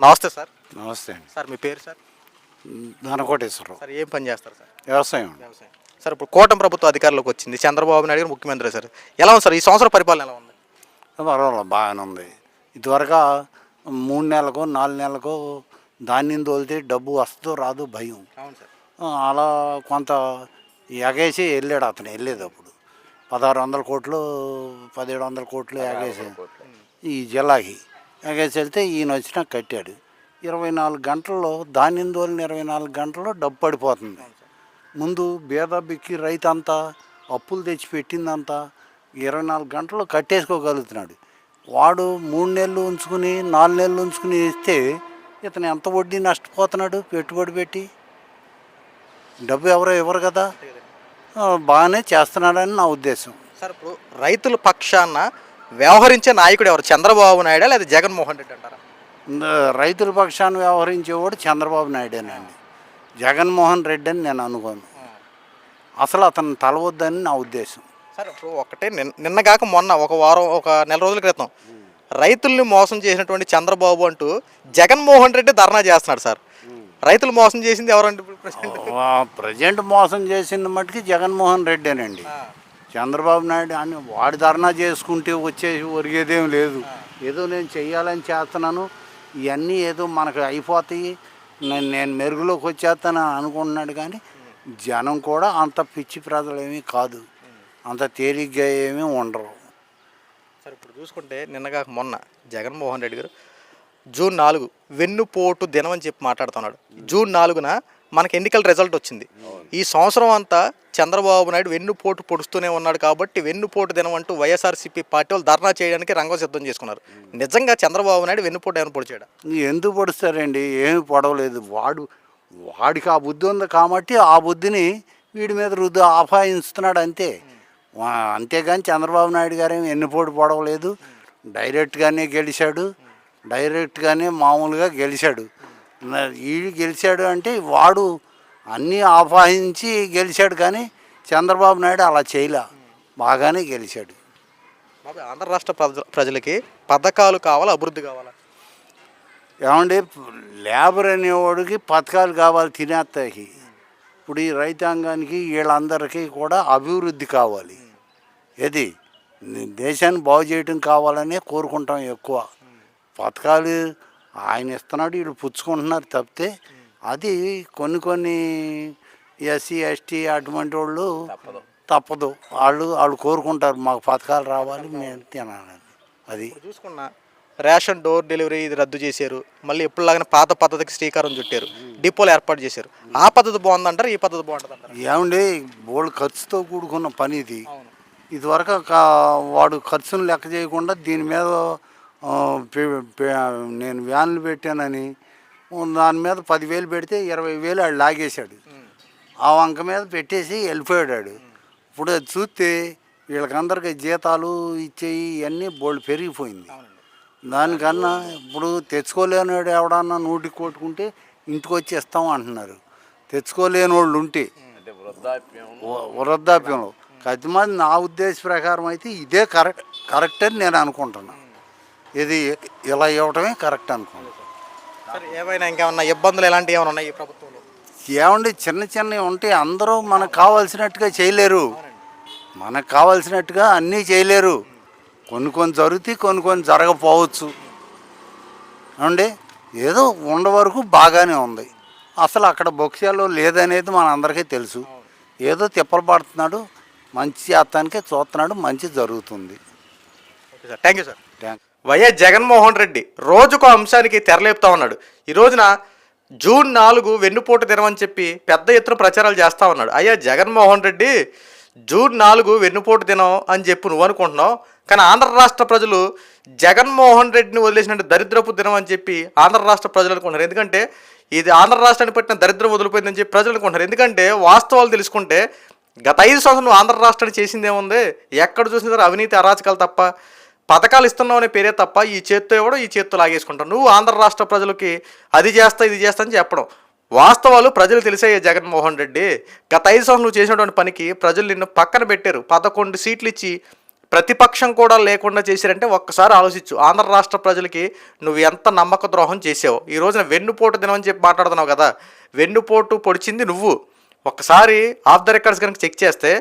నమస్తే సార్. నమస్తే అండి. సార్ మీ పేరు సార్? ధనకోటేశ్వరరావు. సార్ ఏం పని చేస్తారు సార్? వ్యవసాయం. వ్యవసాయం. సార్ ఇప్పుడు కూటమి ప్రభుత్వం అధికారంలోకి వచ్చింది. చంద్రబాబు నాయుడు గారు ముఖ్యమంత్రి సార్. ఎలా ఉంది సార్? ఈ సంవత్సరం పరిపాలన ఎలా ఉంది? పర్వాలేదు బాగానే ఉంది. ఇదివరకు మూడు నెలలకు నాలుగు నెలలకు ధాన్యం తోలితే డబ్బు వస్తుందో రాదో భయం. అవును సార్. అలా కొంత ఎగేసి వెళ్ళాడు అతను వెళ్ళేది అప్పుడు. పదహారు వందల కోట్లు పదిహేడు వందల కోట్లు ఎగేసి. ఈ జిల్లాకి. ఎగేసి వెళ్తే ఈయన వచ్చినా కట్టాడు. ఇరవై నాలుగు గంటల్లో ధాన్యం తోలిన ఇరవై నాలుగు గంటల్లో డబ్బు పడిపోతుంది. ముందు బీద బిక్కి రైతు అంతా అప్పులు తెచ్చి పెట్టిందంతా ఇరవై నాలుగు గంటలు కట్టేసుకోగలుగుతున్నాడు. వాడు మూడు నెలలు ఉంచుకుని నాలుగు నెలలు ఉంచుకుని ఇస్తే ఇతను ఎంత వడ్డీ నష్టపోతున్నాడు పెట్టుబడి పెట్టి? డబ్బు ఎవరో ఇవ్వరు కదా. బాగానే చేస్తున్నాడని నా ఉద్దేశం. సార్ ఇప్పుడు రైతుల పక్షాన వ్యవహరించే నాయకుడు ఎవరు? చంద్రబాబు నాయుడు లేదా జగన్మోహన్ రెడ్డి అంటారా? రైతుల పక్షాన్ని వ్యవహరించేవాడు చంద్రబాబు నాయుడేనండి. జగన్మోహన్ రెడ్డి అని నేను అనుకోను. అసలు అతను తలవద్దని నా ఉద్దేశం. సార్ ఇప్పుడు ఒకటే నిన్న నిన్నగాక మొన్న ఒక వారం ఒక నెల రోజుల క్రితం రైతుల్ని మోసం చేసినటువంటి చంద్రబాబు అంటూ జగన్మోహన్ రెడ్డి ధర్నా చేస్తున్నాడు సార్. రైతులు మోసం చేసింది ఎవరండి ఇప్పుడు ప్రజెంట్? మోసం చేసిన మట్టుకి జగన్మోహన్ రెడ్డేనండి. చంద్రబాబు నాయుడు అని వాడి ధర్నా చేసుకుంటే వచ్చేసి ఒరిగేదేం లేదు. ఏదో నేను చెయ్యాలని చేస్తున్నాను. ఇవన్నీ ఏదో మనకు అయిపోతాయి. నేను నేను మెరుగులోకి వచ్చేస్తాను అనుకుంటున్నాడు కానీ జనం కూడా అంత పిచ్చి ప్రజలు ఏమీ కాదు అంత తేలిగ్గా ఏమీ ఉండరు. సార్ ఇప్పుడు చూసుకుంటే నిన్నగాక మొన్న జగన్మోహన్ రెడ్డి గారు జూన్ నాలుగు వెన్నుపోటు దినం అని చెప్పి మాట్లాడుతున్నాడు. జూన్ నాలుగున మనకి ఎన్నికల రిజల్ట్ వచ్చింది. ఈ సంవత్సరం అంతా చంద్రబాబు నాయుడు వెన్నుపోటు పొడుస్తూనే ఉన్నాడు కాబట్టి వెన్నుపోటు దినం అంటూ వైఎస్ఆర్సీపీ పార్టీ వాళ్ళు ధర్నా చేయడానికి రంగం సిద్ధం చేసుకున్నారు. నిజంగా చంద్రబాబు నాయుడు వెన్నుపోటు ఏమైనా పొడిచాడు? ఎందుకు పొడుస్తారండి? ఏమి పొడవలేదు. వాడు వాడికి ఆ బుద్ధి ఉంది కాబట్టి ఆ బుద్ధిని వీడి మీద రుద్దు ఆపాదిస్తున్నాడు అంతే. అంతేగాని చంద్రబాబు నాయుడు గారు ఏమి ఎన్నిపోటు పొడవలేదు. డైరెక్ట్గానే గెలిచాడు. డైరెక్ట్గానే మామూలుగా గెలిచాడు. వీడు గెలిచాడు అంటే వాడు అన్నీ ఆపాదించి గెలిచాడు కానీ చంద్రబాబు నాయుడు అలా చేయలే. బాగానే గెలిచాడు. బాబు ఆంధ్ర రాష్ట్ర ప్రజ ప్రజలకి పథకాలు కావాలా అభివృద్ధి కావాలా? ఏమండి లేబర్ అనేవాడికి పథకాలు కావాలి తినేస్తాకి ఇప్పుడు ఈ రైతాంగానికి వీళ్ళందరికీ కూడా అభివృద్ధి కావాలి. ఏది? దేశాన్ని బాగు చేయడం కావాలనే కోరుకుంటాం ఎక్కువ. పథకాలు ఆయన ఇస్తున్నాడు వీళ్ళు పుచ్చుకుంటున్నారు తప్పితే అది కొన్ని కొన్ని ఎస్సీ ఎస్టీ అటువంటి వాళ్ళు తప్పదు. వాళ్ళు వాళ్ళు కోరుకుంటారు మాకు పథకాలు రావాలి మేము తినాలని. అది. చూసుకున్నా రేషన్ డోర్ డెలివరీ ఇది రద్దు చేశారు. మళ్ళీ ఎప్పుడులాగానే పాత పద్ధతికి శ్రీకారం చుట్టారు. డిపోలు ఏర్పాటు చేశారు. ఆ పద్ధతి బాగుందంటారు ఈ పద్ధతి బాగుంటుంది ఏమండి బోల్డ్ ఖర్చుతో కూడుకున్న పని ఇది. ఇదివరకు వాడు ఖర్చును లెక్క చేయకుండా దీని మీద నేను వ్యాన్లు పెట్టానని దాని మీద పదివేలు పెడితే ఇరవై వేలు ఆడు లాగేశాడు. ఆ వంక మీద పెట్టేసి వెళ్ళిపోయాడు. ఇప్పుడు అది చూస్తే వీళ్ళకందరికి జీతాలు ఇచ్చేయి ఇవన్నీ బోల్డ్ పెరిగిపోయింది. దానికన్నా ఇప్పుడు తెచ్చుకోలేనివాడు ఎవడన్నా నూటికి కొట్టుకుంటే ఇంటికి వచ్చి ఇస్తాం అంటున్నారు. తెచ్చుకోలేని వాళ్ళు ఉంటే వృద్ధాప్యంలో. కొద్దిమంది నా ఉద్దేశ ప్రకారం అయితే ఇదే కరెక్ట్ కరెక్ట్ అని నేను అనుకుంటున్నాను ఇది ఇలా ఇవ్వటమే కరెక్ట్ సరే ఏమైనా ఇంకేమన్నా ఇబ్బందులు ఎలాంటివి ఏమైనా ఉన్నాయి ఈ ప్రభుత్వంలో? ఏమండి చిన్న చిన్నవి ఉంటే అందరూ మనకు కావాల్సినట్టుగా చేయలేరు. మనకు కావాల్సినట్టుగా అన్నీ చేయలేరు. కొన్ని కొన్ని జరుగుతాయి కొన్ని కొన్ని జరగపోవచ్చు ఏమండి ఏదో ఉండ వరకు బాగానే ఉంది. అసలు అక్కడ బొక్సాలో లేదనేది మన అందరికీ తెలుసు. ఏదో తిప్పలు పడుతున్నాడు మంచి చేస్తానికే చూస్తున్నాడు మంచి జరుగుతుంది. Thank you sir. Thank Y S Jaganmohan Reddy రోజుకో అంశానికి తెరలేపుతా ఉన్నాడు. ఈ రోజున జూన్ నాలుగు వెన్నుపోటు దినం అని చెప్పి పెద్ద ఎత్తున ప్రచారాలు చేస్తా ఉన్నాడు. అయ్యా జగన్మోహన్ రెడ్డి జూన్ నాలుగు వెన్నుపోటు దినం అని చెప్పి నువ్వు అనుకుంటున్నావు. కానీ ఆంధ్ర రాష్ట్ర ప్రజలు జగన్మోహన్ రెడ్డిని వదిలేసినట్టు దరిద్రపు దినం అని చెప్పి ఆంధ్ర రాష్ట్ర ప్రజలు అనుకుంటున్నారు. ఎందుకంటే ఇది ఆంధ్ర రాష్ట్రాన్ని పట్టిన దరిద్రం వదిలిపోయిందని చెప్పి ప్రజలు అనుకుంటున్నారు. ఎందుకంటే వాస్తవాలు తెలుసుకుంటే గత ఐదు సంవత్సరం ఆంధ్ర రాష్ట్రాన్ని చేసిందేముంది? ఎక్కడ చూసిన అవినీతి అరాచకాలు తప్ప పథకాలు ఇస్తున్నావు అనే పేరే తప్ప ఈ చేత్తో ఇవ్వడం ఈ చేత్తో లాగేసుకుంటాం నువ్వు ఆంధ్ర రాష్ట్ర ప్రజలకి అది చేస్తా ఇది చేస్తా అని చెప్పడం. వాస్తవాలు ప్రజలు తెలిసాయి జగన్మోహన్ రెడ్డి. గత ఐదు సంవత్సరాలు నువ్వు చేసినటువంటి పనికి ప్రజలు నిన్ను పక్కన పెట్టారు. పదకొండు సీట్లు ఇచ్చి ప్రతిపక్షం కూడా లేకుండా చేశారంటే ఒక్కసారి ఆలోచించు. ఆంధ్ర రాష్ట్ర ప్రజలకి నువ్వు ఎంత నమ్మక ద్రోహం చేసావు ఈ రోజున వెన్నుపోటు దినం అని చెప్పి మాట్లాడుతున్నావు కదా. వెన్నుపోటు పొడిచింది నువ్వు. ఒక్కసారి ఆఫ్ ద రికార్డ్స్ కనుక చెక్ చేస్తే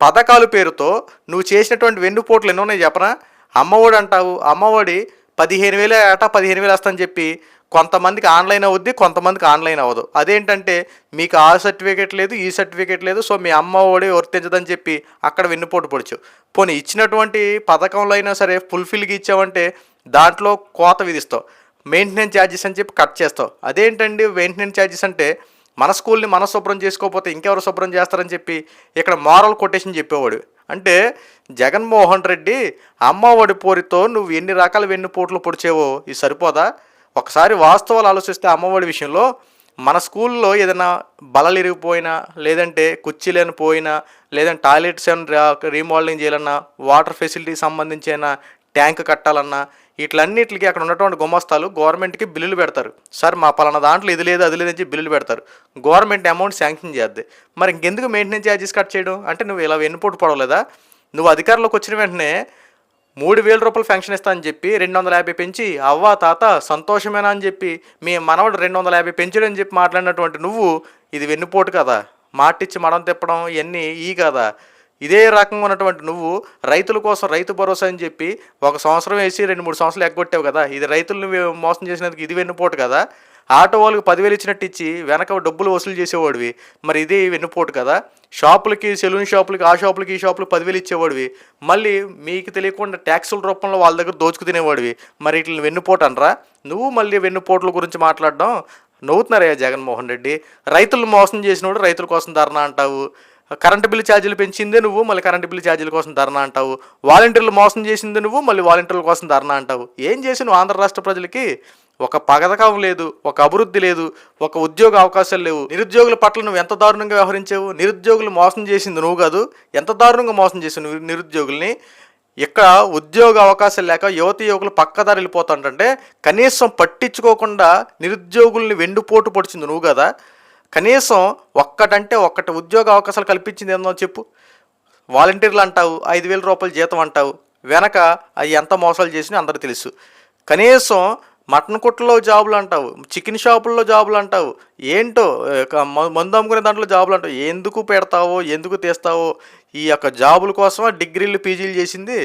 పథకాలు పేరుతో నువ్వు చేసినటువంటి వెన్నుపోట్లు ఎన్నో ఉన్నాయి చెప్పనా? అమ్మఒడి అంటావు అమ్మఒడి పదిహేను వేలు ఏటా పదిహేను వేలు వస్తుందని చెప్పి కొంతమందికి ఆన్లైన్ అవుద్ది కొంతమందికి ఆన్లైన్ అవ్వదు. అదేంటంటే మీకు ఆ సర్టిఫికేట్ లేదు ఈ సర్టిఫికేట్ లేదు సో మీ అమ్మ ఒడి వర్తించదని చెప్పి అక్కడ వెన్నుపోటు పొడచ్చు పోనీ ఇచ్చినటువంటి పథకంలో అయినా సరే ఫుల్ఫిల్గా ఇచ్చావంటే దాంట్లో కోత విధిస్తావు. మెయింటెనెన్స్ ఛార్జెస్ అని చెప్పి కట్ చేస్తావు. అదేంటండి మెయింటెనెన్స్ ఛార్జెస్ అంటే మన స్కూల్ని మన శుభ్రం చేసుకోకపోతే ఇంకెవరు శుభ్రం చేస్తారని చెప్పి ఇక్కడ మారల్ కొటేషన్ చెప్పేవాడు. అంటే జగన్మోహన్ రెడ్డి అమ్మఒడి పోరితో నువ్వు ఎన్ని రకాల వెన్నుపోట్లు పొడిచేవో ఇది సరిపోదా? ఒకసారి వాస్తవాలు ఆలోచిస్తే అమ్మఒడి విషయంలో మన స్కూల్లో ఏదైనా బలలు ఇరిగిపోయినా లేదంటే కుర్చీలేని పోయినా లేదంటే టాయిలెట్స్ ఏమైనా రీమోడలింగ్ చేయాలన్నా వాటర్ ఫెసిలిటీ సంబంధించిన ట్యాంక్ కట్టాలన్నా వీటిలన్నిటికి అక్కడ ఉన్నటువంటి గుమస్తాలు గవర్నమెంట్కి బిల్లులు పెడతారు. సార్ మా పలానా దాంట్లో ఇది లేదు అది లేదని చెప్పి బిల్లులు పెడతారు. గవర్నమెంట్ అమౌంట్ శాంక్షన్ చేద్ది. మరి ఇంకెందుకు మెయింటెనెన్స్ ఛార్జెస్ కట్ చేయడం? అంటే నువ్వు ఇలా వెన్నుపోటు పడవలేదా? నువ్వు అధికారంలోకి వచ్చిన వెంటనే మూడు వేల రూపాయలు ఫెన్షన్ ఇస్తా అని చెప్పి రెండు వందల యాభై పెంచి అవ్వ తాత సంతోషమేనా అని చెప్పి మీ మనవడు రెండు వందల యాభై పెంచడని చెప్పి మాట్లాడినటువంటి నువ్వు ఇది వెన్నుపోటు కదా. మాటిచ్చి మడం తిప్పడం ఇవన్నీ ఈ కదా. ఇదే రకంగా ఉన్నటువంటి నువ్వు రైతుల కోసం రైతు భరోసా అని చెప్పి ఒక సంవత్సరం వేసి రెండు మూడు సంవత్సరాలు ఎగ్గొట్టావు కదా ఇది రైతులను మోసం చేసినందుకు ఇది వెన్నుపోటు కదా? ఆటో వాళ్ళకి పదివేలు ఇచ్చినట్టు ఇచ్చి వెనక డబ్బులు వసూలు చేసేవాడివి. మరి ఇది వెన్నుపోటు కదా? షాపులకి సెలూన్ షాపులకి ఆ షాపులకి ఈ షాపులకి పదివేలు ఇచ్చేవాడివి. మళ్ళీ మీకు తెలియకుండా ట్యాక్సుల రూపంలో వాళ్ళ దగ్గర దోచుకు తినేవాడివి. మరి వీటిని వెన్నుపోటు అనరా? నువ్వు మళ్ళీ వెన్నుపోట్ల గురించి మాట్లాడడం నవ్వుతున్నారయ్యా జగన్మోహన్ రెడ్డి. రైతులు మోసం చేసినోడు రైతుల కోసం ధర్నా అంటావు. కరెంటు బిల్లు ఛార్జీలు పెంచిందే నువ్వు మళ్ళీ కరెంటు బిల్లు ఛార్జీల కోసం ధర్నా అంటావు. వాలంటీర్లు మోసం చేసింది నువ్వు మళ్ళీ వాలంటీర్ల కోసం ధర్నా అంటావు. ఏం చేసి నువ్వు ఆంధ్ర రాష్ట్ర ప్రజలకి ఒక పథకం లేదు ఒక అభివృద్ధి లేదు ఒక ఉద్యోగ అవకాశాలు లేవు. నిరుద్యోగుల పట్ల నువ్వు ఎంత దారుణంగా వ్యవహరించావు? నిరుద్యోగులు మోసం చేసింది నువ్వు కాదు. ఎంత దారుణంగా మోసం చేసావు నువ్వు నిరుద్యోగుల్ని? ఇక్కడ ఉద్యోగ అవకాశాలు లేక యువతి యువకులు పక్కదారి వెళ్ళిపోతుంటే కనీసం పట్టించుకోకుండా నిరుద్యోగుల్ని వెండుపోటు పొడిచింది నువ్వు కదా. కనీసం ఒక్కటంటే ఒక్కటి ఉద్యోగ అవకాశాలు కల్పించింది ఏందో చెప్పు. వాలంటీర్లు అంటావు ఐదు వేల రూపాయల జీతం అంటావు. వెనక అవి ఎంత మోసాలు చేసినా అందరూ తెలుసు. కనీసం మటన్ కుట్లలో జాబులు అంటావు చికెన్ షాపుల్లో జాబులు అంటావు. ఏంటో మందు అమ్ముకునే దాంట్లో జాబులు అంటావు. ఎందుకు పెడతావో ఎందుకు తీస్తావో ఈ యొక్క జాబుల కోసమా డిగ్రీలు పీజీలు చేసింది?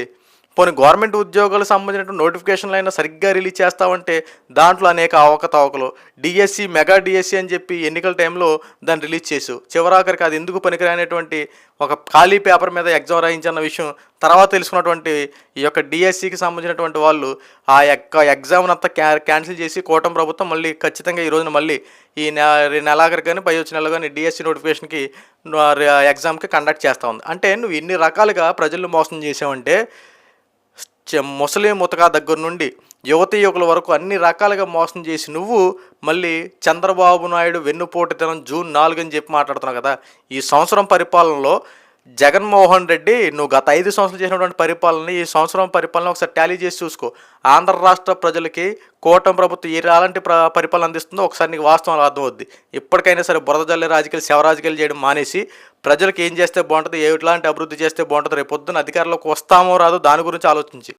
పోనీ గవర్నమెంట్ ఉద్యోగాలకు సంబంధించిన నోటిఫికేషన్లు అయినా సరిగ్గా రిలీజ్ చేస్తావంటే దాంట్లో అనేక అవకతవకలు. డిఎస్సి మెగా డిఎస్సి అని చెప్పి ఎన్నికల టైంలో దాన్ని రిలీజ్ చేసు. చివరాఖరికి అది ఎందుకు పనికిరానేటువంటి ఒక ఖాళీ పేపర్ మీద ఎగ్జామ్ రాయించన్న విషయం తర్వాత తెలుసుకున్నటువంటి ఈ యొక్క డిఎస్సికి సంబంధించినటువంటి వాళ్ళు ఆ యొక్క ఎగ్జామ్ అంతా క్యా క్యాన్సిల్ చేసి కూటమి ప్రభుత్వం మళ్ళీ ఖచ్చితంగా ఈ రోజున మళ్ళీ ఈ నె నెలాఖరు కానీ పై వచ్చిన నెల కానీ డిఎస్సి నోటిఫికేషన్కి ఎగ్జామ్కి కండక్ట్ చేస్తూ ఉంది. అంటే నువ్వు ఇన్ని రకాలుగా ప్రజలను మోసం చేసావంటే ముసలి ముతక దగ్గర నుండి యువతి యువకుల వరకు అన్ని రకాలుగా మోసం చేసి నువ్వు మళ్ళీ చంద్రబాబు నాయుడు వెన్నుపోటుతనం జూన్ నాలుగు అని చెప్పి మాట్లాడుతున్నావు కదా. ఈ సంవత్సరం పరిపాలనలో జగన్మోహన్ రెడ్డి నువ్వు గత ఐదు సంవత్సరాలు చేసినటువంటి పరిపాలన ఈ సంవత్సరం పరిపాలన ఒకసారి టాలీ చేసి చూసుకో. ఆంధ్ర రాష్ట్ర ప్రజలకి కూటమి ప్రభుత్వం ఏ అలాంటి ప్ర పరిపాలన అందిస్తుందో ఒకసారి నీకు వాస్తవం అర్థమవుద్ది. ఇప్పటికైనా సరే బురద జల్లే రాజకీయాలు శవ రాజకీయాలు చేయడం మానేసి ప్రజలకు ఏం చేస్తే బాగుంటుంది ఎట్లాంటి అభివృద్ధి చేస్తే బాగుంటుంది రేపు పొద్దున అధికారంలోకి వస్తామో రాదో దాని గురించి ఆలోచించి.